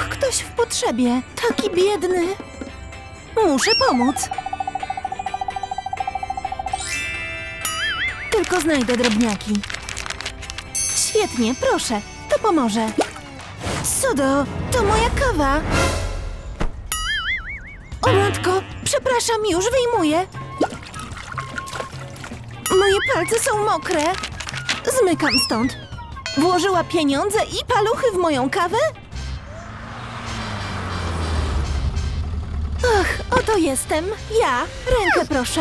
Och, ktoś w potrzebie. Taki biedny. Muszę pomóc. Tylko znajdę drobniaki. Świetnie, proszę, to pomoże. Sudo, to moja kawa. O matko, przepraszam, już wyjmuję. Moje palce są mokre. Zmykam stąd. Włożyła pieniądze i paluchy w moją kawę? Oto jestem. Ja. Rękę proszę.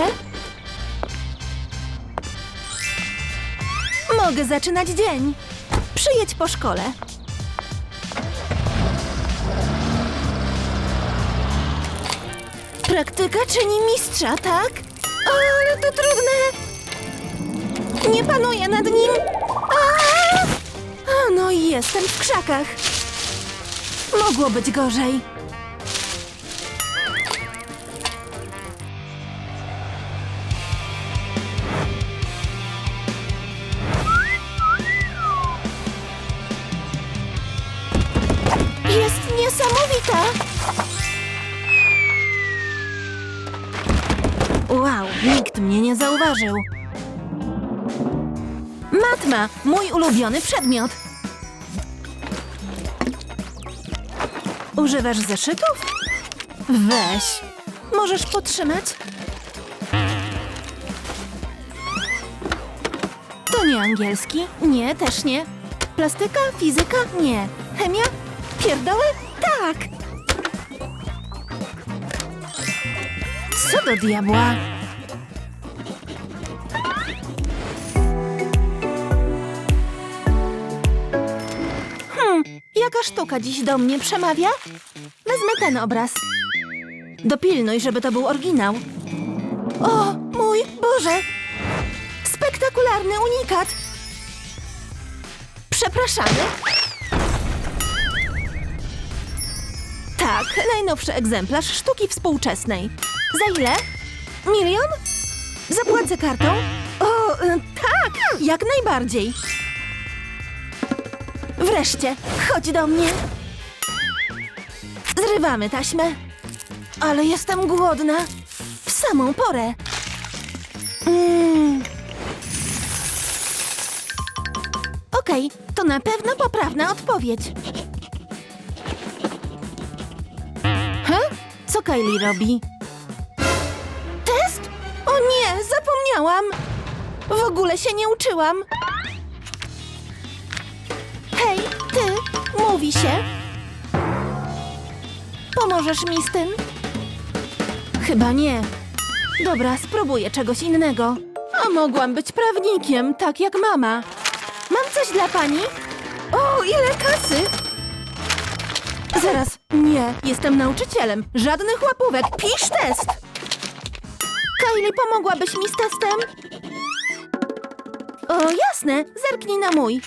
Mogę zaczynać dzień. Przyjedź po szkole. Praktyka czyni mistrza, tak? O, ale to trudne. Nie panuję nad nim. A! No i jestem w krzakach. Mogło być gorzej. Niesamowita. Wow, nikt mnie nie zauważył. Matma, mój ulubiony przedmiot. Używasz zeszytów? Weź. Możesz potrzymać? To nie angielski. Nie, też nie. Plastyka, fizyka? Nie. Chemia? Pierdoły? Tak. Co do diabła? Hmm, jaka sztuka dziś do mnie przemawia? Wezmę ten obraz. Dopilnuj, żeby to był oryginał. O, mój Boże! Spektakularny unikat! Przepraszamy. Tak, najnowszy egzemplarz sztuki współczesnej. Za ile? Milion? Zapłacę kartą? O, y, tak, jak najbardziej. Wreszcie, chodź do mnie. Zrywamy taśmę. Ale jestem głodna. W samą porę. Mm. Okej, to na pewno poprawna odpowiedź. He? Co Kylie robi? Zapomniałam. W ogóle się nie uczyłam. Hej, ty, mówi się. Pomożesz mi z tym? Chyba nie. Dobra, spróbuję czegoś innego. A mogłam być prawnikiem, tak jak mama. Mam coś dla pani? O, ile kasy! Zaraz, nie, jestem nauczycielem. Żadnych łapówek, pisz test! Kylie, pomogłabyś mi z testem? O, jasne, zerknij na mój.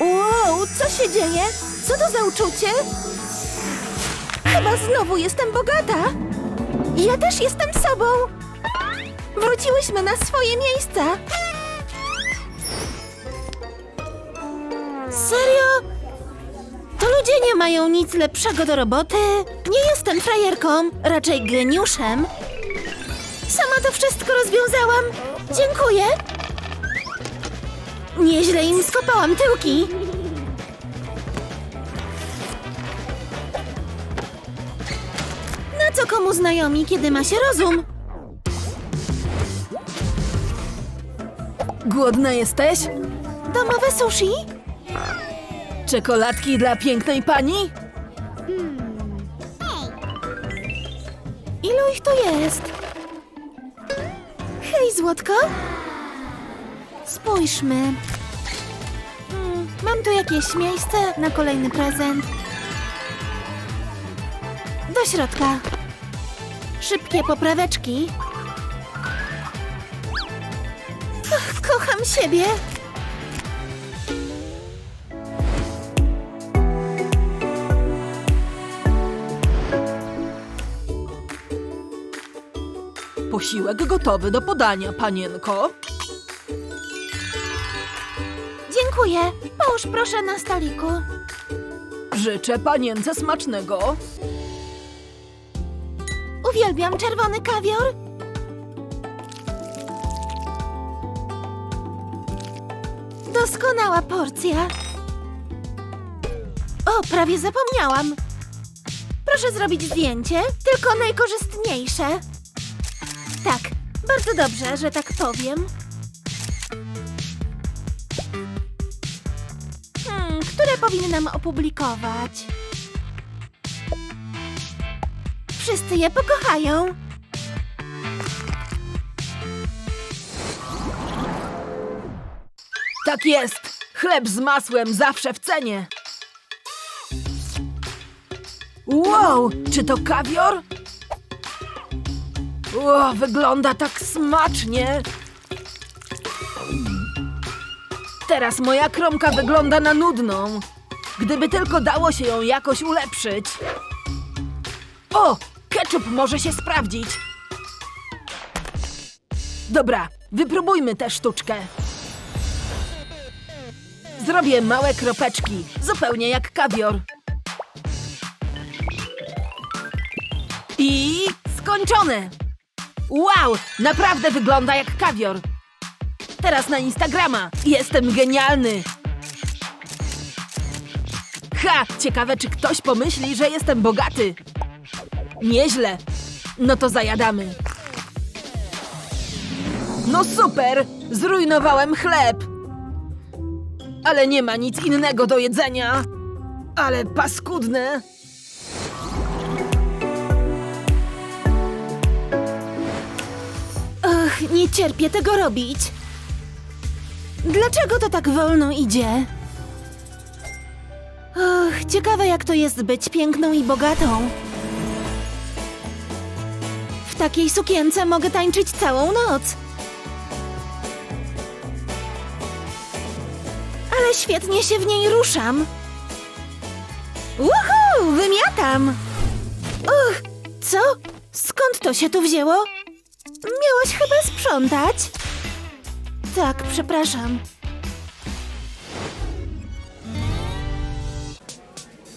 Wow, co się dzieje? Co to za uczucie? Chyba znowu jestem bogata. Ja też jestem sobą. Wróciłyśmy na swoje miejsca. Ludzie nie mają nic lepszego do roboty? Nie jestem frajerką, raczej geniuszem. Sama to wszystko rozwiązałam. Dziękuję. Nieźle im skopałam tyłki. Na co komu znajomi, kiedy ma się rozum? Głodna jesteś? Domowe sushi? Czekoladki dla pięknej pani? Ilu ich tu jest? Hej, złotko. Spójrzmy. Hmm, mam tu jakieś miejsce na kolejny prezent. Do środka. Szybkie popraweczki. Ach, kocham siebie. Posiłek gotowy do podania, panienko. Dziękuję. Połóż proszę na stoliku. Życzę panience smacznego. Uwielbiam czerwony kawior. Doskonała porcja. O, prawie zapomniałam. Proszę zrobić zdjęcie, tylko najkorzystniejsze. Bardzo dobrze, że tak powiem. Hmm, które powinnam opublikować? Wszyscy je pokochają. Tak jest. Chleb z masłem zawsze w cenie. Wow, czy to kawior? O, wygląda tak smacznie. Teraz moja kromka wygląda na nudną. Gdyby tylko dało się ją jakoś ulepszyć. O, ketchup może się sprawdzić. Dobra, wypróbujmy tę sztuczkę. Zrobię małe kropeczki, zupełnie jak kawior. I skończone! Wow, naprawdę wygląda jak kawior. Teraz na Instagrama. Jestem genialny. Ha, ciekawe czy ktoś pomyśli, że jestem bogaty. Nieźle. No to zajadamy. No super, zrujnowałem chleb. Ale nie ma nic innego do jedzenia. Ale paskudne. Och, nie cierpię tego robić. Dlaczego to tak wolno idzie? Och, ciekawe jak to jest być piękną i bogatą. W takiej sukience mogę tańczyć całą noc. Ale świetnie się w niej ruszam. Uhu, wymiatam. Uch, co? Skąd to się tu wzięło? Miałaś chyba sprzątać? Tak, przepraszam.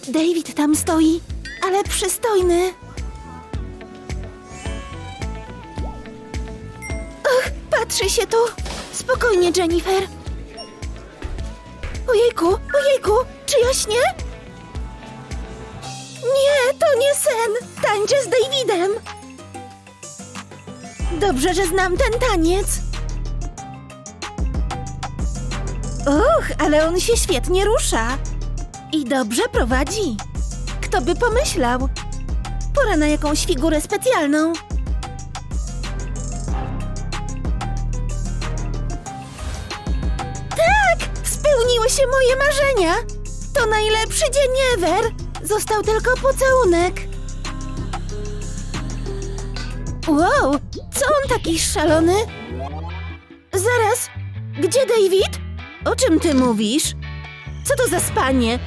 David tam stoi, ale przystojny. Och, patrzy się tu. Spokojnie, Jennifer. Ojejku, ojejku, czy ja śnię? Nie, to nie sen. Tańczę z Davidem. Dobrze, że znam ten taniec. Och, ale on się świetnie rusza. I dobrze prowadzi. Kto by pomyślał? Pora na jakąś figurę specjalną. Tak! Spełniły się moje marzenia! To najlepszy dzień ever! Został tylko pocałunek. Wow, co on taki szalony? Zaraz, gdzie David? O czym ty mówisz? Co to za spanie?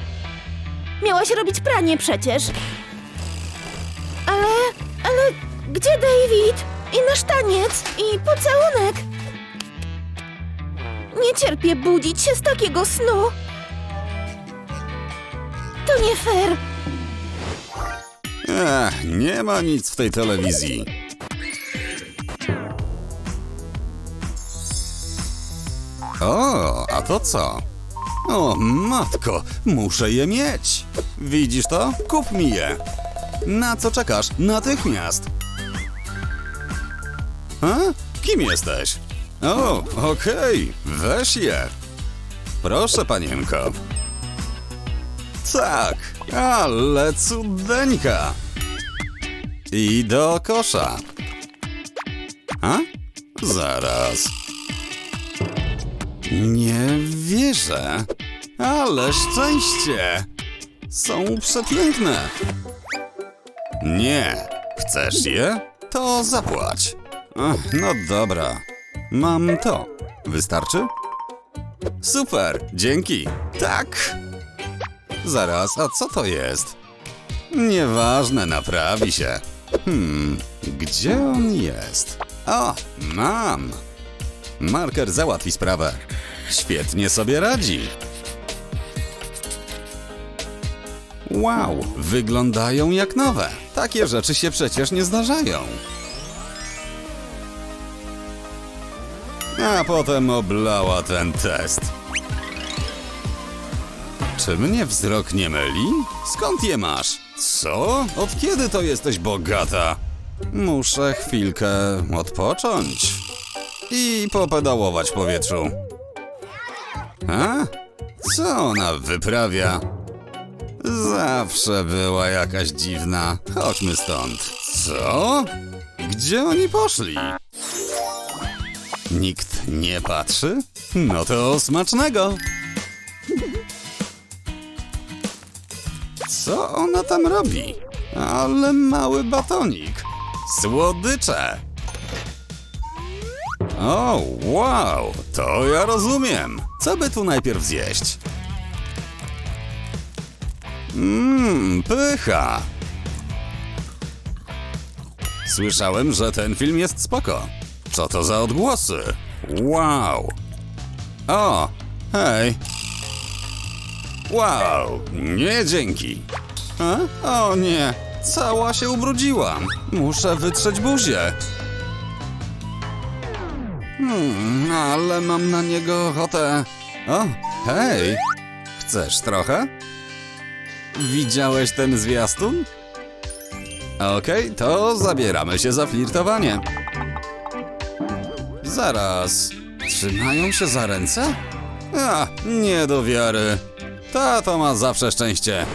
Miałaś robić pranie przecież. Ale, ale gdzie David? I nasz taniec? I pocałunek? Nie cierpię budzić się z takiego snu. To nie fair. Ech, nie ma nic w tej telewizji. O, a to co? O, matko, muszę je mieć. Widzisz to? Kup mi je. Na co czekasz? Natychmiast. A? Kim jesteś? O, okej, weź je. Proszę, panienko. Tak, ale cudeńka. I do kosza. A? Zaraz. Nie wierzę. Ale szczęście. Są przepiękne. Nie. Chcesz je? To zapłać. Ach, no dobra. Mam to. Wystarczy? Super, dzięki. Tak. Zaraz, a co to jest? Nieważne, naprawi się. Hmm, gdzie on jest? O, mam. Marker załatwi sprawę. Świetnie sobie radzi. Wow, wyglądają jak nowe. Takie rzeczy się przecież nie zdarzają. A potem oblała ten test. Czy mnie wzrok nie myli? Skąd je masz? Co? Od kiedy to jesteś bogata? Muszę chwilkę odpocząć i popedałować w powietrzu. A? Co ona wyprawia? Zawsze była jakaś dziwna. Chodźmy stąd. Co? Gdzie oni poszli? Nikt nie patrzy? No to smacznego. Co ona tam robi? Ale mały batonik. Słodycze. O, wow, to ja rozumiem. Co by tu najpierw zjeść? Mmm, pycha. Słyszałem, że ten film jest spoko. Co to za odgłosy? Wow. O, hej. Wow, nie dzięki. A? O nie, cała się ubrudziłam. Muszę wytrzeć buzię. Hmm, ale mam na niego ochotę. O, hej. Chcesz trochę? Widziałeś ten zwiastun? Okej, to zabieramy się za flirtowanie. Zaraz. Trzymają się za ręce? A, nie do wiary. Tato ma zawsze szczęście.